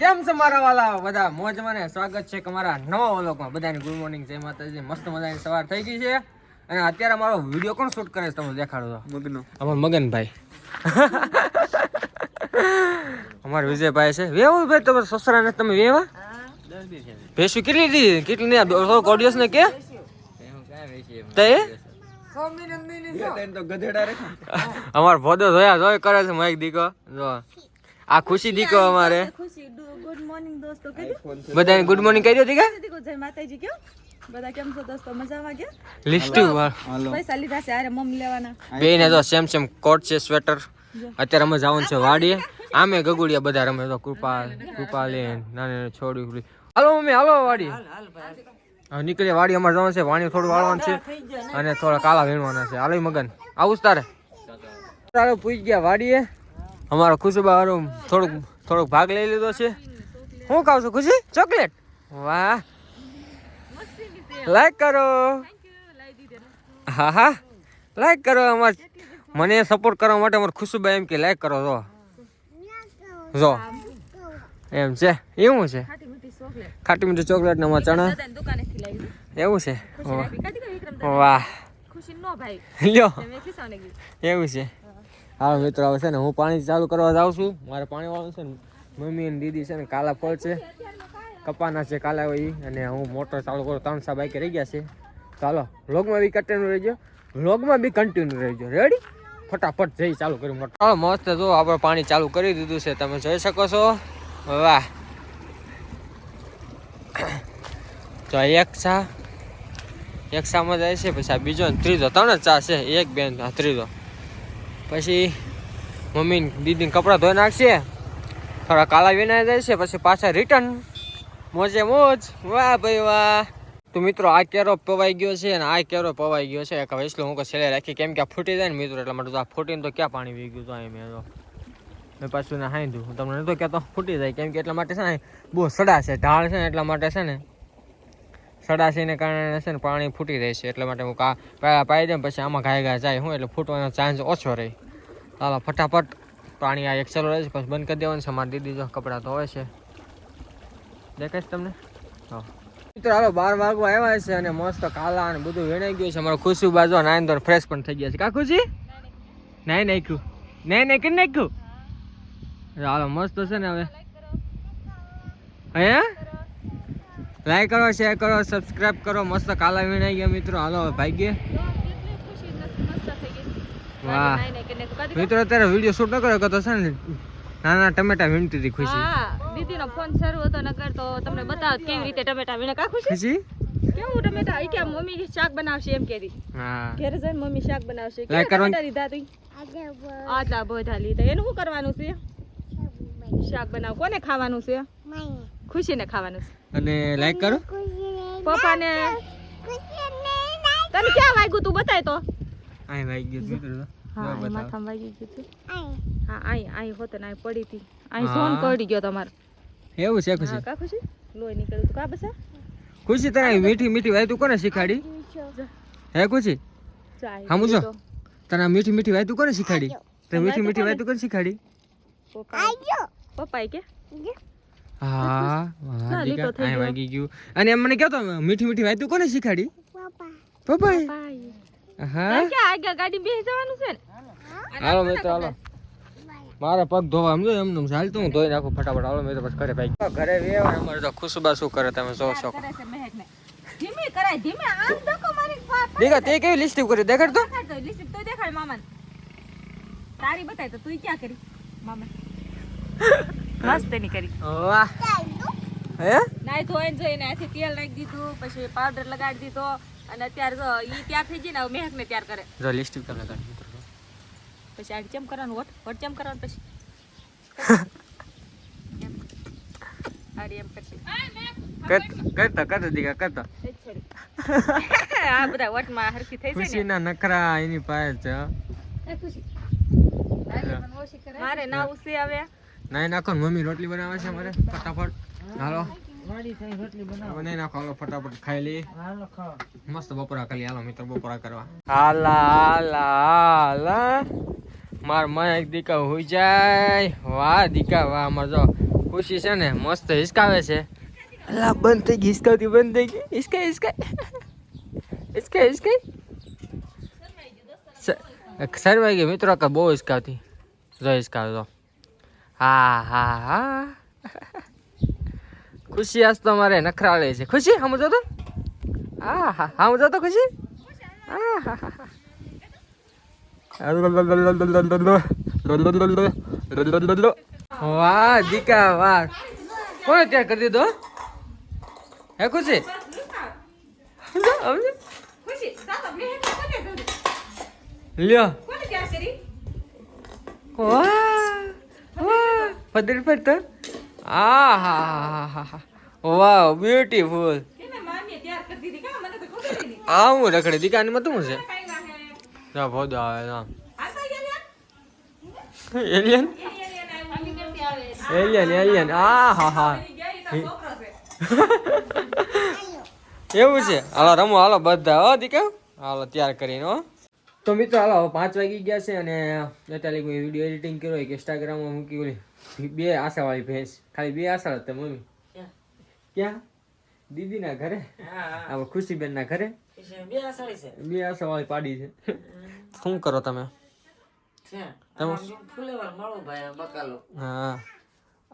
કેમ છે મારા વાલા? બધા મોજમાં ને સ્વાગત છે તમારા નવા વ્લોગમાં. બધાને ગુડ મોર્નિંગ. જય માતાજી. મસ્ત મજાની સવાર થઈ ગઈ છે. અને અત્યારે અમારો વીડિયો કોણ શૂટ કરે છે તમને દેખાડો તો? મગનો. અમાર મગનભાઈ. અમારા વિજયભાઈ છે. વેવું ભાઈ તમારા સસરાને? તમે વેવા? ભેંસું કેટલી હતી કેટલી ને થોડોક ઓડિયન્સ ને કે? તે તો ગધેડા રે. અમાર ભોદો જોયા જોય કરે છે મહેક દીકો. જો. આ ખુશી દીકો અમારે. ખુશી ગુડ મોર્નિંગ દોસ્તો. કીધું બધાને ગુડ મોર્નિંગ કહી દો દીકા દીકુ જય માતાજી કયો? બધા કેમ છો દોસ્તો? મજામાં ગયા? લિસ્ટ પૈસા લીધા છે અરે મમ લેવાના. બે ને તો સેમ સેમ કોટ છે સ્વેટર અત્યારે અમે જવાનું છે વાડીએ. આમે ગગુડિયા બધા રમે તો કૃપા કૃપા લે નાની છોડી હાલો મમ્મી હાલો વાડી હવે નીકળીએ વાડી અમારે જવાનું છે વાણી થોડું વાળવાનું છે. અને થોડા કાલા વીણવાના છે. હાલો મગન. આવું તારે? તારે પૂછ ગયા વાડીએ. અમારો ખુશબા થોડુંક થોડોક ભાગ લઈ લીધો છે. હું ખાવ છું ખુશી? ચોકલેટ? વાહ. લાઈક કરો. હા હા. લાઈક કરો અમાર મને સપોર્ટ કરવા માટે અમારે ખુશીભાઈ એમ કે લાઈક કરો જો. જો. એમ છે. એવું છે. ખાટી મીઠી ચોકલેટ ને અમાર ચણા. એવું છે. વાહ. ખુશી નો ભાઈ. લ્યો. એવું છે. હા મિત્રો આવશે છે ને હું પાણી ચાલુ કરવા જાઉં છું. મારે પાણી વાળું છે ને મમ્મી અને દીદી છે ને કાલા ફળ છે. કપાના છે કાલા હોય. અને હું મોટર ચાલુ કરું, ત્રણ સા બાઈકે રહી ગયા છે. ચાલો વ્લોગમાં બી કન્ટિન્યુ રહેજો. વ્લોગમાં બી કન્ટિન્યુ રહેજો. રેડી ફટાફટ જઈ ચાલુ કર્યું મોટર. ચાલો મસ્ત જો, આપણે પાણી ચાલુ કરી દીધું છે. તમે જોઈ શકો છો. વાહ. તો એક ચા. એક સામાં જાય છે, પછી આ બીજો ને ત્રીજો. ત્રણ જ ચા છે. એક બેન ત્રીજો. પછી મમ્મી દીદીને કપડાં ધોઈ નાખશે. થોડા કાલા વિના જાય છે, પછી પાછા રિટર્ન મોજે મોજ. વાહ ભાઈ વાહ. તો મિત્રો, આ કેરો પવાઈ ગયો છે અને આ કેરો પવાઈ ગયો છે. એક વૈસલો હું છેલ્લે રાખી, કેમ કે ફૂટી જાય ને મિત્રો, એટલે માટે આ ફૂટીને તો ક્યાં પાણી વી ગયું તો અહીં મેં તો. મેં પાછું ને હાઈ દઉં તમને નહોતો કહેતો, ફૂટી જાય, કેમ કે એટલા માટે છે ને, બહુ સડા છે, ઢાળ છે ને એટલા માટે છે ને. સડાશીને કારણે છે ને પાણી ફૂટી જાય છે, એટલા માટે હું કા પહેલા પાઈ દઉં પછી આમાં ઘાય ગાય જાય હું, એટલે ફૂટવાનો ચાન્સ ઓછો રહે. ચાલો, ફટાફટ. પાણી આ એક્સેલ ચાલુ રહે છે, પછી બંધ કરી દેવાનું છે, મારી દીદી જો કપડાં ધોવે છે. દેખાય તમને? હા. મિત્રો હાલો બાર વાગવા આવ્યા છે અને મસ્ત કાલા અને બધું વેણાઈ ગયું છે. અમારો ખુશી બાજુ નાઈન દોર ફ્રેશ પણ થઈ ગયા છે. કા ખુશી? નાઈ નાખ્યું. નાઈ નાખ્યું? નાખ્યું હાલો, મસ્ત છે ને હવે. હે? લાઈક કરો શેર કરો સબસ્ક્રાઇબ કરો. મસ્ત કાલા વીણાઈ ગયા મિત્રો. હાલો, હવે ભાગીએ કેટલી ખુશી મસ્ત થઈ ગઈ વાહ. મિત્રો અત્યારે વીડિયો શૂટ ન કર્યો તો છે ને નાના ટમેટા વીણતી હતી ખુશી. હા દીદીનો ફોન શરૂ હતો નકર તો તમને બતાવત કેવી રીતે ટમેટા વીણે. કા ખુશી ખુશી? કેવું ટમેટા? ઈ કે મમ્મી શાક બનાવશે એમ કેરી હા. ઘરે જઈને મમ્મી શાક બનાવશે. કે ટમેટા લીધા તું આટલા બધા લીધા. એનું શું કરવાનું છે? શાક બનાવ. કોને ખાવાનું છે? ખુશીને ખાવાનું છે. અને લાઈક કરો. પપ્પાને. તને ક્યાં વાગ્યું તું? બતાય તો. અહીં વાગ્યું મિત્રો. હા માથામાં વાગી ગયું હા અહીં અહીં હોત ને અહીં પડી હતી. અહીં સોન કરડી ગયો તમારે. એવું છે ખુશી? કા ખુશી? લોહી નીકળ્યું તું. કા બસા? ખુશી તને મીઠી મીઠી વાયતું કોને શીખાડી? હે ખુશી? હા, મુજો. તને મીઠી મીઠી વાયતું કોને શીખાડી? તને મીઠી મીઠી વાયતું કોને શીખાડી? પપ્પા પપ્પાએ કે? હા. વાગી ગયું. અને એમ મને કહેતો મીઠી મીઠી વાયતું કોને શીખાડી? પપ્પા પપ્પા હા. ક્યાં આગળ ગાડી બેસી જવાનું છે ને? હાલો મિત્રો હાલો. મારા પગ ધોવા સમજો એમને ચાલતું હું ધોઈ નાખું ફટાફટ. હાલો મિત્રો પછી ઘરે ભાઈ ઘરે વેવા અમારે તો ખુશબા શું કરે તમે જો છો કરે છે મહેકને. ધીમે કરાય ધીમે. આમ ધક્કો મારી પા- દેખા તે કેવી લિસ્ટિંગ કરી? દેખાડ તો. દેખાડ તો દેખાડ મામાને. તારી બતાય તો તું ક્યાં કરી? મામા મસ્તની કરી. વાહ. હે? નાઈ ધોઈને જઈને આથી તેલ નાખી દીધું પછી પાવડર લગાડી દીધો. અને અત્યારે જો ઈ તૈયાર થઈ જાય ને ત્યાર કરે. જો લિસ્ટિંગ તમે લગાડ મિત્રો પછી આડી કેમ કરવાનું? વટ વટ ચમ કરવાનું પછી? એમ. આડી એમ કરશે. કરતા કરતા દીકા કરતા. એ જ છોડી. આ બધા વટમાં હરખી થઈ જાય ખુશીના નખરા એની પાસે છે મારે ના ઉસી હવે નાઈ નાખો મમ્મી રોટલી બનાવે છે મારે ફટાફટ. હાલો. બનાવી નાખો હાલો ફટાફટ ખાઈ લઈએ. મસ્ત બપોરા કરી હાલો મિત્રો બપોરા કરવા. હાલા હાલા હાલા. માર મને એક દીકા હોઈ જાય. વાહ દીકા વાહ અમાર જો ખુશી છે ને, મસ્ત હિસકાવે છે. અલા, બંધ થઈ ગઈ, હિસકાવતી બંધ થઈ ગઈ. હિસકાય હિસકાય. હિસકાય હિસકાય. સરવાઈ ગઈ મિત્રો, કે બહુ હિસકાવતી. જો હિસકાવે તો હા હા હા. ખુશી આજ તો મારે નખરાળે છે. ખુશી સમજો તો? હા હા સમજો તો ખુશી? હા હા હા. વાહ દીકા વાહ. કોણ અત્યારે કરી દીધો? હે ખુશી? લ્યો. વાહ પદરી આ હા હા હા હા વાહ બ્યુટીફુલ આ હું રખડી. દીકાની માં તું છે? ના ભોદો આવે ના એલિયન? એલિયન? એલિયન આ હા હા. એવું છે? હાલો રમો હાલો બધા. હો દીકા હાલો તૈયાર કરીને હો. તો મિત્રો હાલો પાંચ વાગી ગયા છે અને અત્યારે મેં વીડિયો એડિટિંગ કર્યો કે ઇન્સ્ટાગ્રામમાં મૂકી ઓલી બે આશાવાળી ભેંસ. ખાલી બે આશા હતા મમ્મી. ક્યાં? દીદીના ઘરે? આ ખુશીબેનના ઘરે? બે આશાવાળી પાડી છે. શું કરો તમે? હા.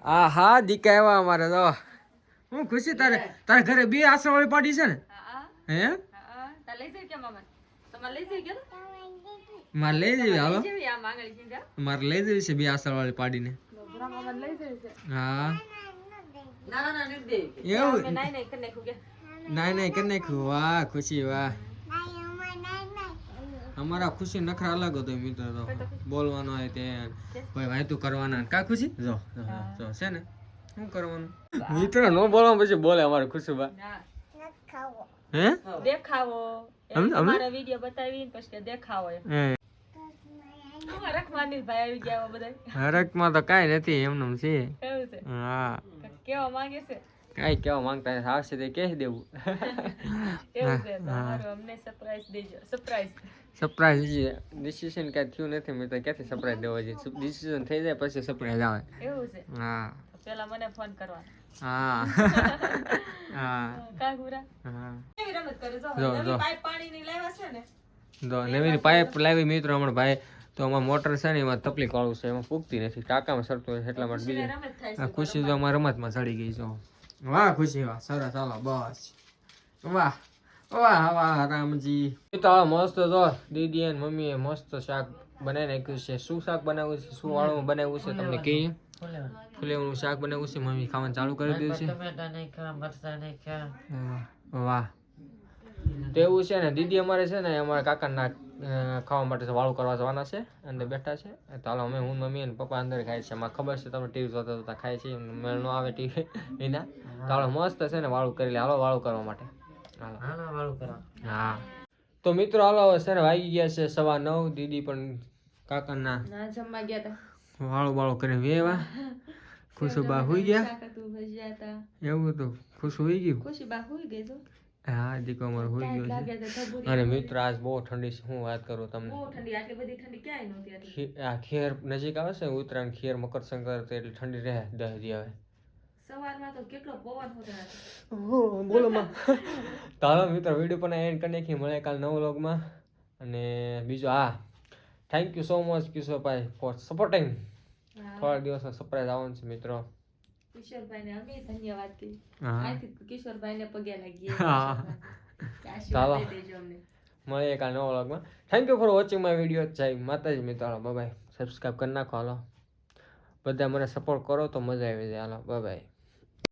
આ હા દીકા એવા અમારે તો. હું ખુશી તારે? તારા ઘરે બે આશાવાળી પાડી છે ને? હે? મારે લઈ જવી હાલો. મારે લઈ જવી છે બે આશાવાળી પાડીને. હા. એવું? નાઈ નાઈ કરી નાખ્યું. વાહ ખુશી વાહ. અમારા ખુશી નખરા અલગ હતો મિત્ર તો બોલવાનો હોય તે ભાઈ વાયતું કરવાના કા ખુશી? જો જો, છે ને? શું કરવાનું? મિત્ર નો બોલવા પછી બોલે અમારે ખુશી બા. હે? દેખાવો. અમને? વીડિયો બતાવી પછી દેખાવો હે. હું રખમાની ભાઈ આવી ગયા બધા હરકમાં તો કાંઈ નથી એમનું છે. હા. કેવા માંગે છે? કઈ કેવા માંગતા. આવશે તે કહી દેવું. અમને સરપ્રાઈઝ દેજો. સરપ્રાઈઝ સરપ્રાઈઝ ડિસિઝન કાંઈ થયું નથી. મેં તો ક્યાંથી સરપ્રાઈઝ દેવો છે ડિસિઝન થઈ જાય પછી સરપ્રાઈઝ આવે. એવું છે? હા. પેલા મને ફોન કરવા હા. હા. કા ગુરા? હા. કેવી રમત કરે જો જો, નવી. પાઇપ પાણીની લાવ્યા છે ને? જો નવી પાઇપ લાવી મિત્રો હમણાં ભાઈ. તો આમાં મોટર છે ને એમાં તકલીફ વાળું છે. એમાં પૂગતી નથી. ટાંકામાં સરતું નથી એટલા માટે બીજે. ખુશી તો અમારા રમતમાં ચડી ગઈ છો. વાહ ખુશી વાહ. સરસ ચાલો બસ. વાહ. વાહ વાહ રામજી. તો આ મસ્ત જો દીદી અને મમ્મીએ મસ્ત શાક બનાવી નાખ્યું છે. શું શાક બનાવ્યું છે? શું વાળું બનાવ્યું છે? તમને કહીએ. ફુલેવાનું શાક બનાવ્યું છે? મમ્મી ખાવાનું ચાલુ કરી દીધું છે. વાહ વાહ. તો એવું છે ને દીદી અમારે છે ને અમારા કાકાના ખાવા માટે વાળું કરવા જવાના છે અંદર બેઠા છે. તો હાલો અમે હું મમ્મી અને પપ્પા અંદર ખાય છે. એમાં ખબર છે તમે ટીવી જોતા જોતા ખાય છે મેળ ન આવે ટીવી એના તો હાલો મસ્ત છે ને વાળું કરી લે. હાલો વાળું કરવા માટે. હા. તો મિત્રો હાલો હવે સર ને વાગી ગયા છે સવા નવ. દીદી પણ કાકાના ના જમવા ગયા હતા વાળો વાળો કરીને વેવા. ખુશુબા હુઈ ગયા? એવું તો ખુશ હોઈ ગયું? ખુશુબા હુઈ ગઈ તો. હા દીકો અમારો હોઈ ગયો છે. અને મિત્ર આજ બહુ ઠંડી છે હું વાત કરું તમને. બહુ ઠંડી આટલી બધી ઠંડી ક્યાંય નહોતી આ ખેર નજીક આવે છે ઉત્તરાયણ ખેર મકર સંક્રાંતિ એટલે ઠંડી રહે દસ દી આવે સવારમાં તો કેટલો પવન હતો. બોલો માં. મિત્રો વીડિયો પણ એન્ડ કરી નાખી મળે કાલ નવો વ્લોગમાં અને બીજું હા થેન્ક યુ સો મચ કિશોરભાઈ ફોર સપોર્ટિંગ. થોડા દિવસમાં સરપ્રાઈઝ આવવાનું છે મિત્રો. કિશોરભાઈને અમે ધન્યવાદ કિશોરભાઈને પગે લાગીએ. ચાલો. મળીએ કાલ નવો વ્લોગમાં thank you for watching my video જય માતાજી મિત્રો. બાય સબસ્ક્રાઈબ કરી નાખો. હાલો. બધા મને સપોર્ટ કરો તો મજા આવી જાય. હાલો બાય